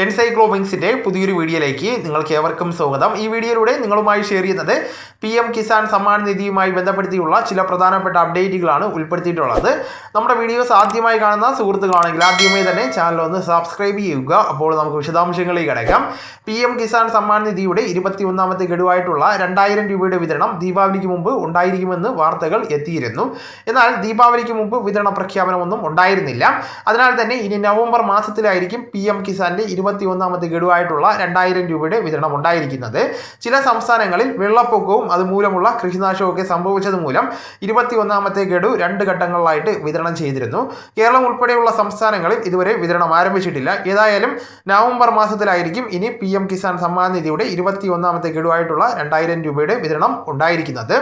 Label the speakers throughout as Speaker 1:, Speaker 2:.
Speaker 1: എൻസൈക്ലോമിങ്സിന്റെ പുതിയൊരു വീഡിയോയിലേക്ക് നിങ്ങൾക്ക് ഏവർക്കും സ്വാഗതം. ഈ വീഡിയോയിലൂടെ നിങ്ങളുമായി ഷെയർ ചെയ്യുന്നത് പി എം കിസാൻ സമ്മാൻ നിധിയുമായി ബന്ധപ്പെടുത്തിയുള്ള ചില പ്രധാനപ്പെട്ട അപ്ഡേറ്റുകളാണ് ഉൾപ്പെടുത്തിയിട്ടുള്ളത്. നമ്മുടെ വീഡിയോസ് ആദ്യമായി കാണുന്ന സുഹൃത്തുക്കളാണെങ്കിൽ ആദ്യമേ തന്നെ ചാനൽ ഒന്ന് സബ്സ്ക്രൈബ് ചെയ്യുക. അപ്പോൾ നമുക്ക് വിശദാംശങ്ങളിലേക്ക് കിടക്കാം. പി എം കിസാൻ സമ്മാൻ നിധിയുടെ ഇരുപത്തിയൊന്നാമത്തെ ഗഡുവായിട്ടുള്ള രണ്ടായിരം രൂപയുടെ വിതരണം ദീപാവലിക്ക് മുമ്പ് ഉണ്ടായിരിക്കുമെന്ന് വാർത്തകൾ എത്തിയിരുന്നു. എന്നാൽ ദീപാവലിക്ക് മുമ്പ് വിതരണ പ്രഖ്യാപനമൊന്നും ഉണ്ടായിരുന്നില്ല. അതിനാൽ തന്നെ ഇനി നവംബർ മാസത്തിലായിരിക്കും പി എം കിസാന്റെ ഇരുപത്തി ഒന്നാമത്തെ ഗഡുവായിട്ടുള്ള രണ്ടായിരം രൂപയുടെ വിതരണം ഉണ്ടായിരിക്കുന്നത്. ചില സംസ്ഥാനങ്ങളിൽ വെള്ളപ്പൊക്കവും അതുമൂലമുള്ള കൃഷിനാശവും ഒക്കെ സംഭവിച്ചത് മൂലം ഇരുപത്തി ഒന്നാമത്തെ ഗഡു രണ്ട് ഘട്ടങ്ങളിലായിട്ട് വിതരണം ചെയ്തിരുന്നു. കേരളം ഉൾപ്പെടെയുള്ള സംസ്ഥാനങ്ങളിൽ ഇതുവരെ വിതരണം ആരംഭിച്ചിട്ടില്ല. ഏതായാലും നവംബർ മാസത്തിലായിരിക്കും ഇനി പി എം കിസാൻ സമ്മാൻ നിധിയുടെ ഇരുപത്തി ഒന്നാമത്തെ ഗഡുവായിട്ടുള്ള രണ്ടായിരം രൂപയുടെ വിതരണം ഉണ്ടായിരിക്കുന്നത്.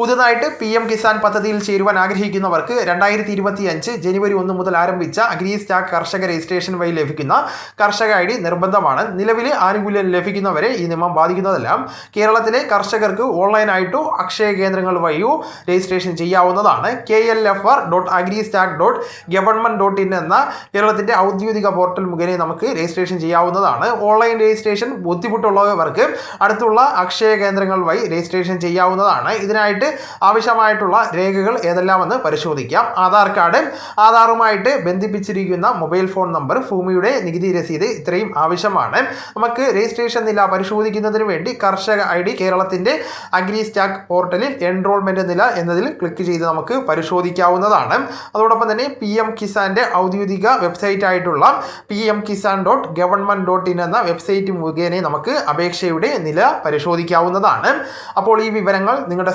Speaker 1: പുതുതായിട്ട് പി എം കിസാൻ പദ്ധതിയിൽ ചേരുവാൻ ആഗ്രഹിക്കുന്നവർക്ക് രണ്ടായിരത്തി ഇരുപത്തി അഞ്ച് ജനുവരി ഒന്ന് മുതൽ ആരംഭിച്ച അഗ്രി സ്റ്റാക്ക് കർഷക രജിസ്ട്രേഷൻ വഴി ലഭിക്കുന്ന കർഷക ഐ ഡി നിർബന്ധമാണ്. നിലവിലെ ആനുകൂല്യം ലഭിക്കുന്നവരെ ഈ നിയമം ബാധിക്കുന്നതല്ല. കേരളത്തിലെ കർഷകർക്ക് ഓൺലൈനായിട്ടോ അക്ഷയ കേന്ദ്രങ്ങൾ വഴിയോ രജിസ്ട്രേഷൻ ചെയ്യാവുന്നതാണ്. K L F R dot agri stack dot government dot in എന്ന കേരളത്തിന്റെ ഔദ്യോഗിക പോർട്ടൽ മുഖേന നമുക്ക് രജിസ്ട്രേഷൻ ചെയ്യാവുന്നതാണ്. ഓൺലൈൻ രജിസ്ട്രേഷൻ ബുദ്ധിമുട്ടുള്ളവർക്ക് അടുത്തുള്ള അക്ഷയ കേന്ദ്രങ്ങൾ വഴി രജിസ്ട്രേഷൻ ചെയ്യാവുന്നതാണ്. ഇതിനായിട്ട് ആവശ്യമായിട്ടുള്ള രേഖകൾ ഏതെല്ലാമെന്ന് പരിശോധിക്കാം. ആധാർ കാർഡ് ആധാറുമായിട്ട് ബന്ധിപ്പിച്ചിരിക്കുന്ന മൊബൈൽ ഫോൺ നമ്പർ ഭൂമിയുടെ നികുതി രസീത് ഇത്രയും ആവശ്യമാണ്. നമുക്ക് രജിസ്ട്രേഷൻ നില പരിശോധിക്കുന്നതിന് വേണ്ടി കർഷക ഐ ഡി കേരളത്തിന്റെ അഗ്രി സ്റ്റാക്ക് പോർട്ടലിൽ എൻറോൾമെന്റ് നില എന്നതിൽ ക്ലിക്ക് ചെയ്ത് നമുക്ക് പരിശോധിക്കാവുന്നതാണ്. അതോടൊപ്പം തന്നെ പി എം കിസാന്റെ ഔദ്യോഗിക വെബ്സൈറ്റ് ആയിട്ടുള്ള P M Kisan dot government dot in എന്ന വെബ്സൈറ്റ് മുഖേന നമുക്ക് അപേക്ഷയുടെ നില പരിശോധിക്കാവുന്നതാണ്. അപ്പോൾ ഈ വിവരങ്ങൾ നിങ്ങളുടെ